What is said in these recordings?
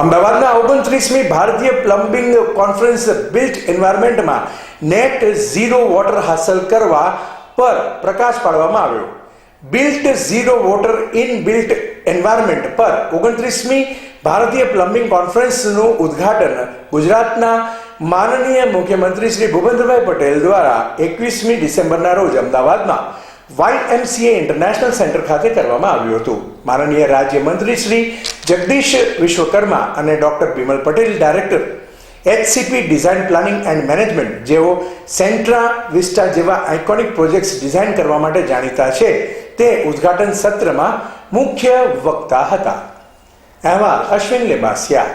અમદાવાદના ઓગણત્રીસમી ભારતીય પ્લમ્બિંગ કોન્ફરન્સ બિલ્ટ એન્વાયરમેન્ટમાં નેટ ઝીરો વોટર હાંસલ કરવા પર પ્રકાશ પાડવામાં આવ્યો. Built zero water in built environment પર ઓગણત્રીસમી ભારતીય પ્લમ્બિંગ કોન્ફરન્સનું ઉદ્ઘાટન ગુજરાતના માનનીય મુખ્યમંત્રી શ્રી ભૂપેન્દ્રભાઈ પટેલ દ્વારા એકવીસમી ડિસેમ્બરના રોજ અમદાવાદમાં વાયએમસીએ ઇન્ટરનેશનલ સેન્ટર ખાતે કરવામાં આવ્યું હતું. માનનીય રાજ્યમંત્રી શ્રી જગદીશ વિશ્વકર્મા અને doctor Bimal Patel, director HCP design planning and management જેઓ સેન્ટ્રા વિસ્ટા જેવા આઇકોનિક પ્રોજેક્ટ્સ ડિઝાઇન કરવા માટે જાણીતા છે. તે ઉદ્ઘાટન સત્રમાં મુખ્ય વક્તા હતા. અહેવાલ અશ્વિન લેબાસિયા.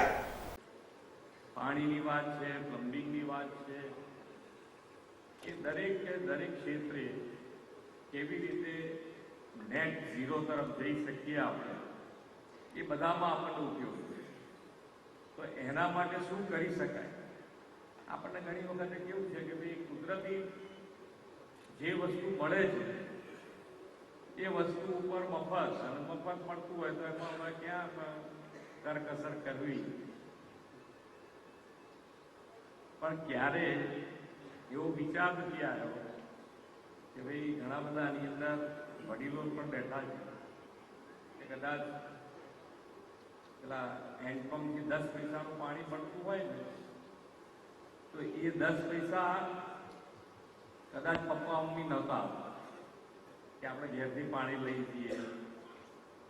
છે દરેક દરેક કેવી રીતે નેટ ઝીરો તરફ જઈ શકીએ આપણે? એ બધામાં આપણને ઉપયોગ છે તો એના માટે શું કરી શકાય? આપણને ઘણી વખતે કેવું છે કે ભાઈ, કુદરતી જે વસ્તુ મળે છે, એ વસ્તુ ઉપર મફત, અને મફત મળતું હોય તો એમાં હવે ક્યાં કરકસર કરવી? પણ ક્યારે એવો વિચાર નથી આવ્યો કે ભાઈ, ઘણા બધા આની અંદર વડીલો પણ બેઠા છે. કદાચ પેલા હેન્ડપંપથી દસ પૈસાનું પાણી મળતું હોય ને, તો એ દસ પૈસા કદાચ પપ્પા મમ્મી નહોતા કે આપણે ઘેરથી પાણી લઈ જઈએ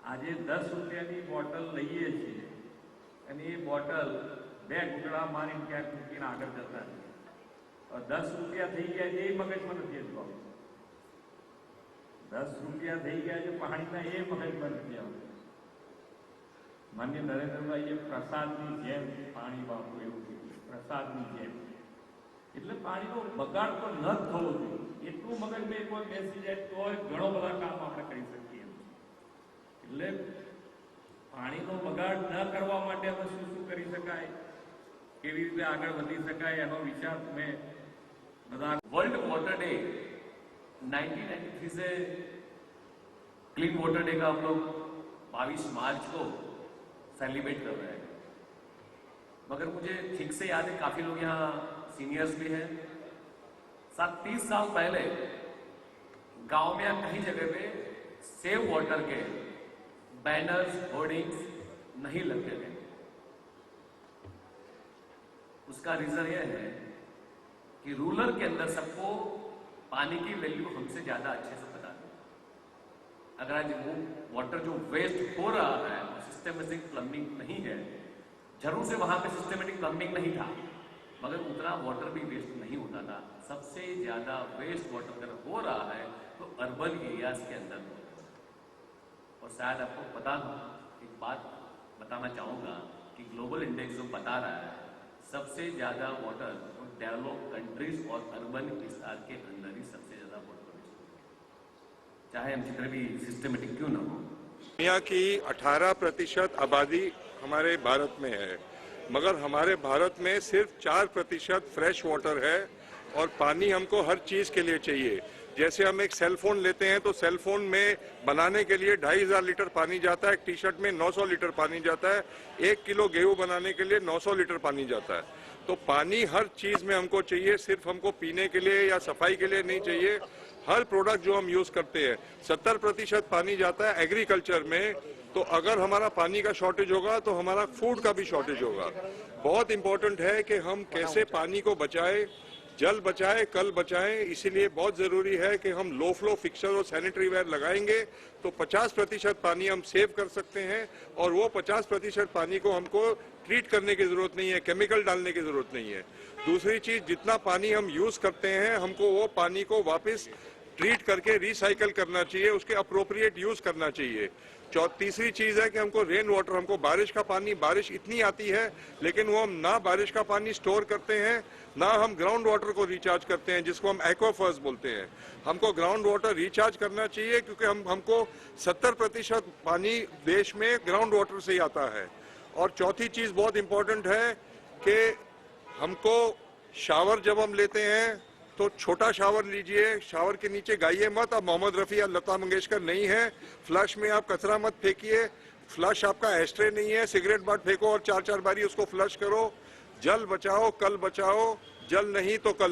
આજે દસ રૂપિયાની બોટલ લઈએ છીએ અને એ બોટલ બે ઘૂંટડા મારીને ક્યાંક મૂકીને આગળ જતા રહીએ. દસ રૂપિયા થઈ ગયા છે એ મગજમાં નથી આવતું. દસ રૂપિયા થઈ ગયા છે પાણીના એ મગજમાં નથી આવતું માન્ય નરેન્દ્રભાઈએ પ્રસાદની જેમ પાણી વાપરું એવું કીધું પ્રસાદની જેમ એટલે પાણીનો બગાડ તો ન જ થવો જોઈએ એટલું મગજમાં એક વાર બેસી જાય તો ઘણો બધા કામ આપણે કરી શકીએ એટલે પાણીનો બગાડ ન કરવા માટે અમે શું શું કરી શકાય કેવી રીતે આગળ વધી શકાય એનો વિચાર મેં બધા वर्ल्ड वाटर डे 1993 से क्लीन वाटर डे का हम लोग 22 मार्च को सेलिब्रेट कर रहे हैं। मगर मुझे ठीक से याद है, काफ़ी लोग यहाँ सीनियर्स भी हैं। सात, तीस साल पहले गाँव में या कहीं जगह पे सेव वाटर के बैनर्स, होर्डिंग्स नहीं लगते थे। उसका रीजन यह है कि रूरल के अंदर सबको पानी की वैल्यू हमसे ज़्यादा अच्छे से पता अगर आज वो वाटर जो वेस्ट हो रहा है सिस्टमेटिक प्लम्बिंग नहीं है, ज़रूर से वहाँ पे सिस्टमेटिक प्लम्बिंग नहीं था, मगर उतना वाटर भी वेस्ट नहीं होता था सबसे ज़्यादा वेस्ट वाटर अगर हो रहा है तो अर्बन एरियाज़ के अंदर। और शायद आपको पता हो, एक बात बताना चाहूँगा कि ग्लोबल इंडेक्स जो बता रहा है, सबसे ज़्यादा वाटर डेवलप कंट्रीज़ और अर्बन के अंदर ही सबसे ज़्यादा वाटर चाहे हम जितने भी सिस्टमेटिक क्यों ना हो। दुनिया की 18 प्रतिशत आबादी हमारे भारत में है, मगर हमारे भारत में सिर्फ़ 4 प्रतिशत फ्रेश वाटर है और पानी हमको हर चीज़ के लिए चाहिए। जैसे हम एक सेल फ़ोन लेते हैं तो सेल फ़ोन में बनाने के लिए ढाई हज़ार लीटर पानी जाता है, एक टी शर्ट में 900 लीटर पानी जाता है, एक किलो गेहूँ बनाने के लिए 900 लीटर पानी जाता है। तो पानी हर चीज़ में हमको चाहिए, सिर्फ़ हमको पीने के लिए या सफ़ाई के लिए नहीं चाहिए। हर प्रोडक्ट जो हम यूज़ करते हैं, सत्तर प्रतिशत पानी जाता है एग्रीकल्चर में। तो अगर हमारा पानी का शॉर्टेज होगा तो हमारा फ़ूड का भी शॉर्टेज होगा। बहुत इंपॉर्टेंट है कि हम कैसे पानी को बचाए, जल बचाए, कल बचाएँ। इसीलिए बहुत ज़रूरी है कि हम लो फ्लो फिक्सर और सैनिटरी वेयर लगाएँगे। तो 50 प्रतिशत पानी हम सेव कर सकते हैं और वो 50 प्रतिशत पानी को हमको ट्रीट करने की ज़रूरत नहीं है केमिकल डालने की ज़रूरत नहीं है। दूसरी चीज़, जितना पानी हम यूज़ करते हैं, हमको वो पानी को वापस ट्रीट करके रिसाइकल करना चाहिए, उसके अप्रोप्रिएट यूज़ करना चाहिए। तीसरी चीज़ है कि हमको रेन वाटर हमको बारिश का पानी, बारिश इतनी आती है, लेकिन वो हम ना बारिश का पानी स्टोर करते हैं, ना हम ग्राउंड वाटर को रिचार्ज करते हैं, जिसको हम एक्वाफर्स बोलते हैं। हमको ग्राउंड वाटर रिचार्ज करना चाहिए, क्योंकि हम, हमको 70 प्रतिशत पानी देश में ग्राउंड वाटर से ही आता है। और चौथी चीज़ बहुत इंपॉर्टेंट है कि हमको शावर जब हम लेते हैं तो छोटा शावर लीजिए शावर के नीचे गाइए मत। अब मोहम्मद रफी या लता मंगेशकर नहीं है। फ्लश में आप कचरा मत फेंकिए। फ्लश आपका एस्ट्रे नहीं है। सिगरेट बट फेंको और चार चार बारी उसको फ्लश करो। जल बचाओ, कल बचाओ। जल नहीं तो कल